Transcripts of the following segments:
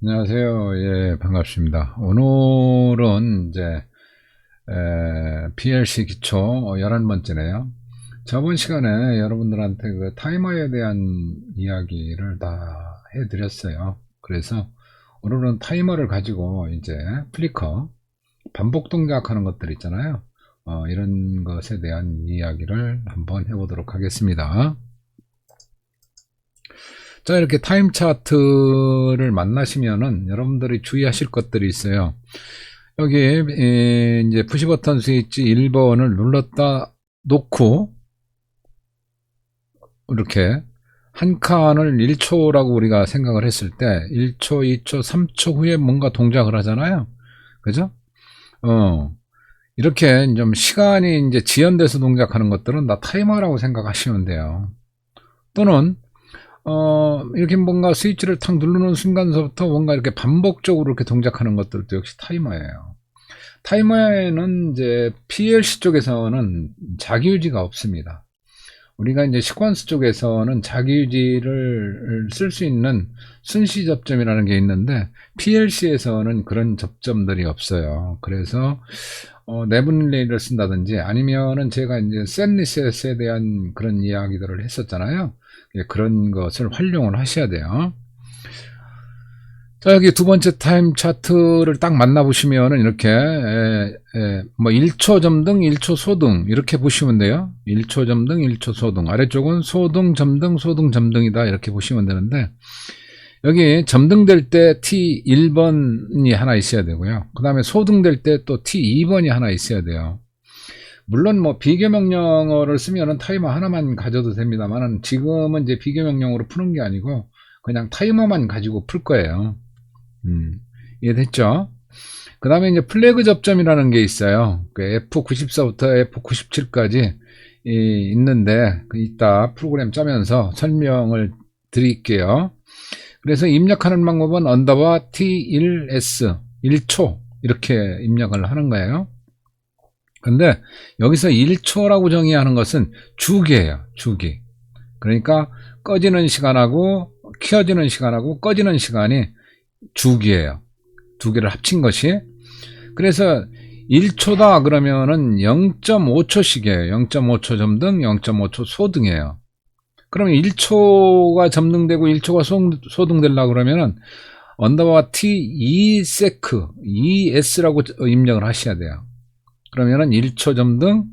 안녕하세요. 예, 반갑습니다. 오늘은 이제 에, PLC 기초 11번째네요. 저번 시간에 여러분들한테 그 타이머에 대한 이야기를 다 해드렸어요. 그래서 오늘은 타이머를 가지고 이제 플리커 반복 동작하는 것들 있잖아요. 어, 이런 것에 대한 이야기를 한번 해보도록 하겠습니다. 자, 이렇게 타임 차트를 만나시면은 여러분들이 주의하실 것들이 있어요. 여기 에, 이제 푸시 버튼 스위치 1번을 눌렀다 놓고 이렇게 한 칸을 1초라고 우리가 생각을 했을 때 1초, 2초, 3초 후에 뭔가 동작을 하잖아요. 그죠? 어. 이렇게 좀 시간이 이제 지연돼서 동작하는 것들은 다 타이머라고 생각하시면 돼요. 또는 어, 이렇게 뭔가 스위치를 탁 누르는 순간서부터 뭔가 이렇게 반복적으로 이렇게 동작하는 것들도 역시 타이머예요. 타이머에는 이제 PLC 쪽에서는 자기유지가 없습니다. 우리가 이제 시퀀스 쪽에서는 자기유지를 쓸 수 있는 순시 접점이라는 게 있는데 PLC에서는 그런 접점들이 없어요. 그래서 어, 내분 릴레이를 쓴다든지 아니면은 제가 이제 셋 리셋에 대한 그런 이야기들을 했었잖아요. 예, 그런 것을 활용을 하셔야 돼요. 자, 여기 두 번째 타임 차트를 딱 만나보시면은 이렇게, 에, 에, 뭐 1초 점등, 1초 소등, 이렇게 보시면 돼요. 1초 점등, 1초 소등. 아래쪽은 소등, 점등, 소등, 점등이다. 이렇게 보시면 되는데, 여기 점등될 때 T1번이 하나 있어야 되고요. 그 다음에 소등될 때 또 T2번이 하나 있어야 돼요. 물론 뭐 비교 명령어를 쓰면은 타이머 하나만 가져도 됩니다만은 지금은 이제 비교 명령어로 푸는 게 아니고 그냥 타이머만 가지고 풀 거예요. 음, 이해됐죠? 그 다음에 이제 플래그 접점이라는 게 있어요. 그 F94부터 F97까지 있는데 그 이따 프로그램 짜면서 설명을 드릴게요. 그래서 입력하는 방법은 언더바 T1S 1초 이렇게 입력을 하는 거예요. 근데 여기서 1초라고 정의하는 것은 주기예요. 주기. 그러니까 꺼지는 시간하고 켜지는 시간하고 꺼지는 시간이 주기예요. 두 개를 합친 것이. 그래서 1초다 그러면은 0.5초씩이에요. 0.5초 점등, 0.5초 소등이에요. 그러면 1초가 점등되고 1초가 소등되려고 그러면은 언더바 T 2세크, 2S라고 입력을 하셔야 돼요. 그러면은 1초 점등,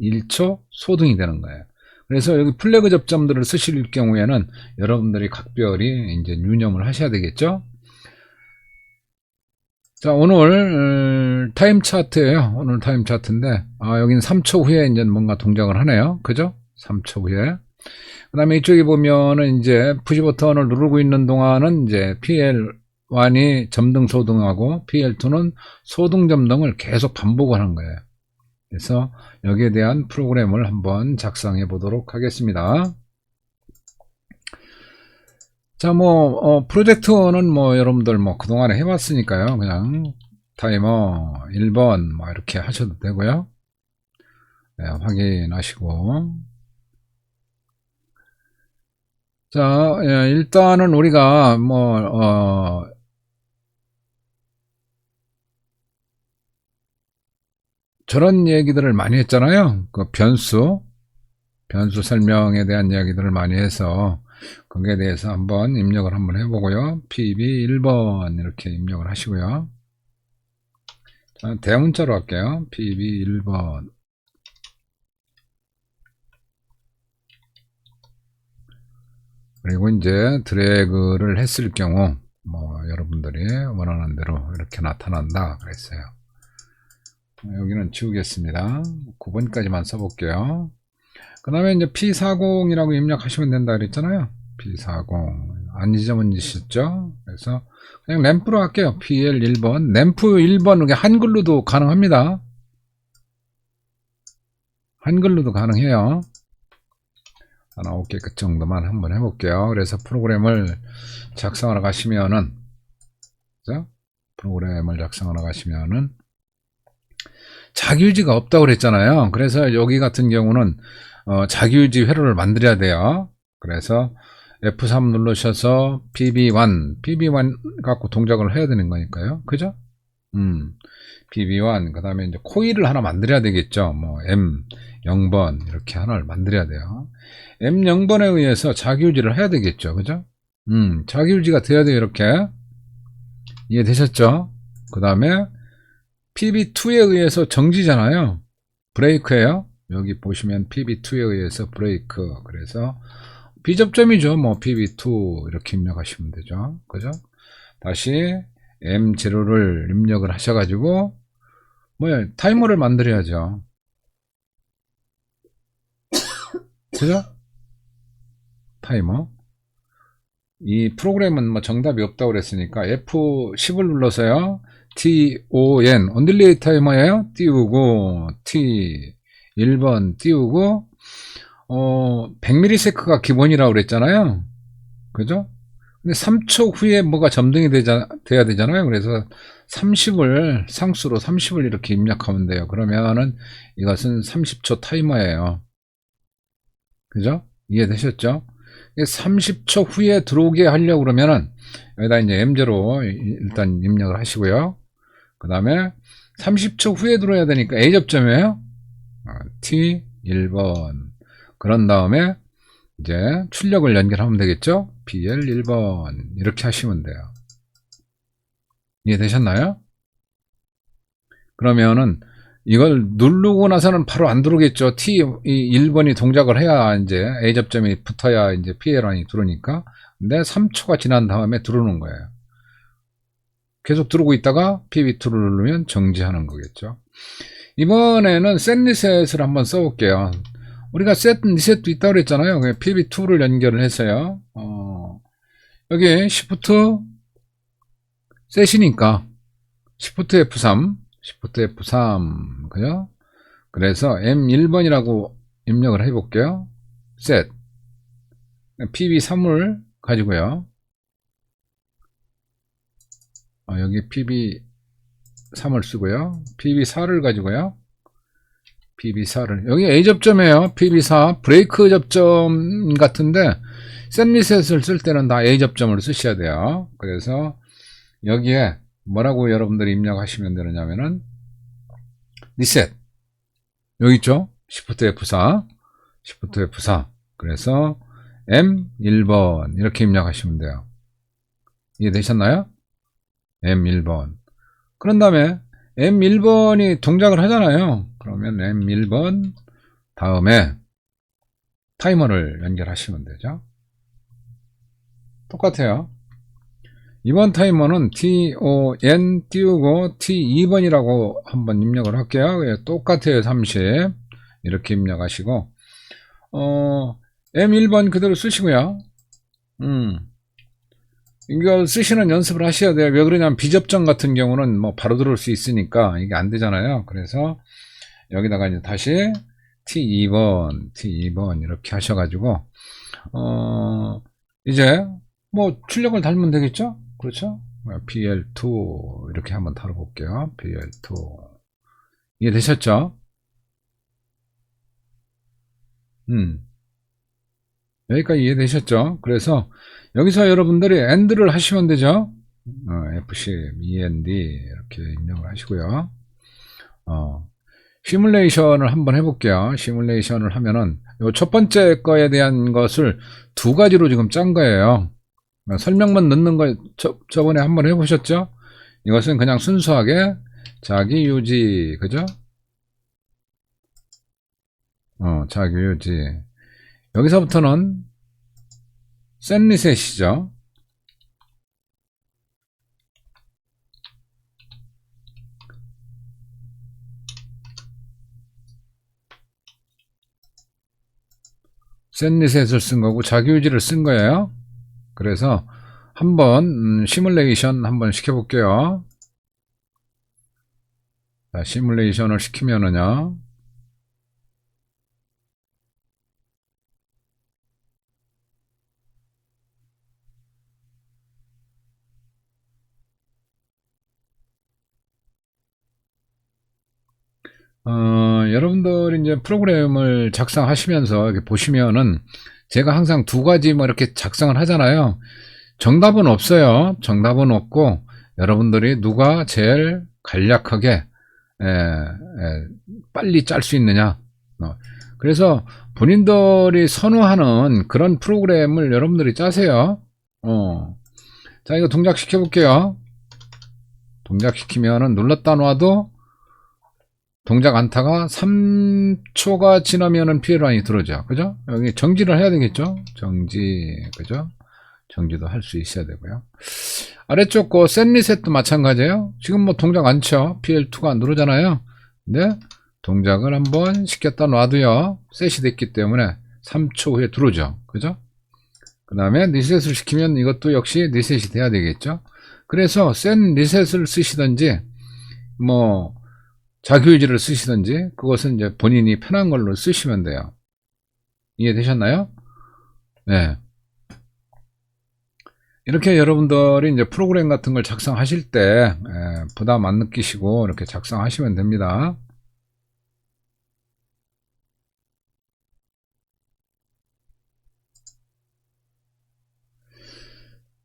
1초 소등이 되는 거예요. 그래서 여기 플래그 접점들을 쓰실 경우에는 여러분들이 각별히 이제 유념을 하셔야 되겠죠. 자, 오늘 타임 차트예요. 오늘 타임 차트인데 아, 여기는 3초 후에 이제 뭔가 동작을 하네요. 그죠? 3초 후에. 그다음에 이쪽에 보면은 이제 푸시 버튼을 누르고 있는 동안은 이제 PL1이 점등 소등하고 PL2는 소등 점등을 계속 반복하는 거예요. 그래서 여기에 대한 프로그램을 한번 작성해 보도록 하겠습니다. 자, 뭐, 어, 프로젝트는 뭐, 여러분들 뭐, 그동안에 해봤으니까요. 그냥, 타이머 1번, 뭐, 이렇게 하셔도 되고요. 네, 확인하시고. 자, 예, 일단은 우리가 뭐, 어, 저런 얘기들을 많이 했잖아요. 그 변수, 변수 설명에 대한 이야기들을 많이 해서 거기에 대해서 한번 입력을 한번 해보고요. PB 1번 이렇게 입력을 하시고요. 자, 대문자로 할게요. PB 1번. 그리고 이제 드래그를 했을 경우 뭐 여러분들이 원하는 대로 이렇게 나타난다 그랬어요. 여기는 지우겠습니다. 9번까지만 써볼게요. 그 다음에 이제 P40이라고 입력하시면 된다 그랬잖아요. P40. 안 잊어버리셨죠? 그래서 그냥 램프로 할게요. PL1번. 램프 1번, 이게 한글로도 가능합니다. 한글로도 가능해요. 하나 5개 그 정도만 한번 해볼게요. 그래서 프로그램을 작성하러 가시면은, 그죠? 프로그램을 작성하러 가시면은, 자기유지가 없다고 그랬잖아요. 그래서 여기 같은 경우는 어, 자기유지 회로를 만들어야 돼요. 그래서 F3 누르셔서 PB1, PB1 갖고 동작을 해야 되는 거니까요. 그죠? 음, PB1, 그 다음에 이제 코일을 하나 만들어야 되겠죠. 뭐, M, 0번, 이렇게 하나를 만들어야 돼요. M 0번에 의해서 자기유지를 해야 되겠죠. 그죠? 음, 자기유지가 돼야 돼요. 이렇게. 이해되셨죠? 그 다음에 PB2에 의해서 정지잖아요. 브레이크예요. 여기 보시면 PB2에 의해서 브레이크. 그래서 비접점이죠. 뭐 PB2 이렇게 입력하시면 되죠. 그죠? 다시 M0를 입력을 하셔가지고 뭐 타이머를 만들어야죠. 그죠? 타이머. 이 프로그램은 뭐 정답이 없다고 그랬으니까 F10을 눌러서요. TON, 언딜레이 타이머예요. 띄우고, T, 1번 띄우고, 어, 100ms가 기본이라고 그랬잖아요. 그죠? 근데 3초 후에 뭐가 점등이 되자, 돼야 되잖아요. 그래서 30을, 상수로 30을 이렇게 입력하면 돼요. 그러면은 이것은 30초 타이머예요. 그죠? 이해되셨죠? 30초 후에 들어오게 하려고 그러면은 여기다 이제 M제로 일단 입력을 하시고요. 그 다음에 30초 후에 들어야 되니까 A 접점이에요. 어, T 1번. 그런 다음에 이제 출력을 연결하면 되겠죠? BL 1번. 이렇게 하시면 돼요. 이해되셨나요? 그러면은 이걸 누르고 나서는 바로 안 들어오겠죠. T 1번이 동작을 해야 이제 A 접점이 붙어야 이제 PL안이 들어오니까. 근데 3초가 지난 다음에 들어오는 거예요. 계속 들어오고 있다가 PB2를 누르면 정지하는 거겠죠. 이번에는 셋 리셋을 한번 써볼게요. 우리가 셋 리셋도 있다고 그랬잖아요. PB2를 연결을 해서요. 어, 여기 Shift 셋이니까 Shift F3 Shift F3 그죠? 그래서 M1번이라고 입력을 해볼게요. 셋 PB3을 가지고요. 어, 여기 PB3을 쓰고요. PB4를 가지고요. PB4를 여기 A 접점이에요. PB4 브레이크 접점 같은데 셋 리셋을 쓸 때는 다 A 접점을 쓰셔야 돼요. 그래서 여기에 뭐라고 여러분들이 입력하시면 되느냐면은 리셋 여기 있죠 Shift F4 Shift F4 그래서 M1번 이렇게 입력하시면 돼요 이해되셨나요? M1번 그런 다음에 M1번이 동작을 하잖아요 그러면 M1번 다음에 타이머를 연결하시면 되죠 똑같아요 이번 타이머는 TON 띄우고 T2번이라고 한번 입력을 할게요. 예, 똑같아요. 30 이렇게 입력하시고 어, M1번 그대로 쓰시고요. 음, 이걸 쓰시는 연습을 하셔야 돼요. 왜 그러냐면 비접점 같은 경우는 뭐 바로 들어올 수 있으니까 이게 안 되잖아요. 그래서 여기다가 이제 다시 T2번, T2번 이렇게 하셔가지고 어, 이제 뭐 출력을 달면 되겠죠? 그렇죠? BL2 이렇게 한번 다뤄볼게요. BL2 이해되셨죠? 음 여기까지 이해되셨죠? 그래서 여기서 여러분들이 AND를 하시면 되죠? 어, FC, END 이렇게 입력을 하시고요. 어, 시뮬레이션을 한번 해볼게요. 시뮬레이션을 하면은 첫 번째 거에 대한 것을 두 가지로 지금 짠 거예요. 설명만 넣는 거 저, 저번에 한번 해보셨죠? 이것은 그냥 순수하게 자기 유지 그죠? 어 자기 유지 여기서부터는 셋 리셋이죠 셋 리셋을 쓴 거고 자기 유지를 쓴 거예요 그래서 한번 음, 시뮬레이션 한번 시켜볼게요. 자, 시뮬레이션을 시키면은요. 어, 여러분들이 이제 프로그램을 작성하시면서 이렇게 보시면은 제가 항상 두 가지 뭐 이렇게 작성을 하잖아요. 정답은 없어요. 정답은 없고 여러분들이 누가 제일 간략하게 에, 에, 빨리 짤 수 있느냐. 어, 그래서 본인들이 선호하는 그런 프로그램을 여러분들이 짜세요. 어. 자, 이거 동작시켜 볼게요. 동작시키면은 눌렀다 놔도 동작 안타가 3초가 지나면은 피해란이 들어오죠. 그죠? 여기 정지를 해야 되겠죠? 정지, 그죠? 정지도 할 수 있어야 되고요. 아래쪽 거 샌리셋도 마찬가지예요. 지금 뭐 동작 안 쳐. PL2가 안 누르잖아요. 근데 동작을 한번 시켰다 놔도요. 셋이 됐기 때문에 3초 후에 들어오죠. 그죠? 그 다음에 리셋을 시키면 이것도 역시 리셋이 돼야 되겠죠. 그래서 센 리셋을 쓰시든지 뭐 자기유지를 쓰시든지 그것은 이제 본인이 편한 걸로 쓰시면 돼요. 이해되셨나요? 네. 이렇게 여러분들이 이제 프로그램 같은 걸 작성하실 때 에, 부담 안 느끼시고 이렇게 작성하시면 됩니다.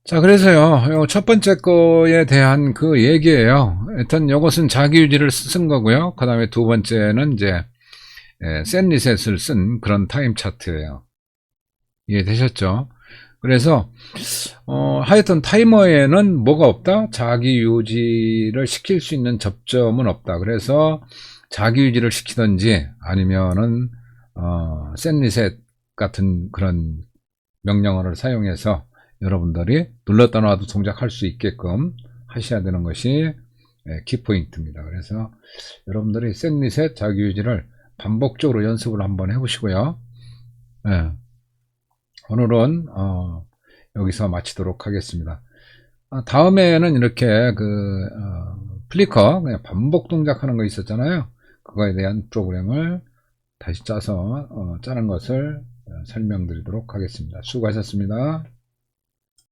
자, 그래서요, 요첫 번째 거에 대한 그 얘기예요. 일단 이것은 자기유지를 쓴 거고요. 그 다음에 두 번째는 이제, 예, 센 리셋을 쓴 그런 타임 차트예요. 이해되셨죠? 그래서, 어, 하여튼 타이머에는 뭐가 없다? 자기유지를 시킬 수 있는 접점은 없다. 그래서 자기유지를 시키든지 아니면은, 어, 센 리셋 같은 그런 명령어를 사용해서 여러분들이 눌렀다 놔도 동작할 수 있게끔 하셔야 되는 것이 예, 키포인트입니다. 그래서 여러분들이 셋 리셋 자기유지를 반복적으로 연습을 한번 해보시고요. 예, 오늘은 어, 여기서 마치도록 하겠습니다. 아, 다음에는 이렇게 그 어, 플리커 그냥 반복 동작하는 거 있었잖아요. 그거에 대한 프로그램을 다시 짜서 어, 짜는 것을 어, 설명드리도록 하겠습니다. 수고하셨습니다.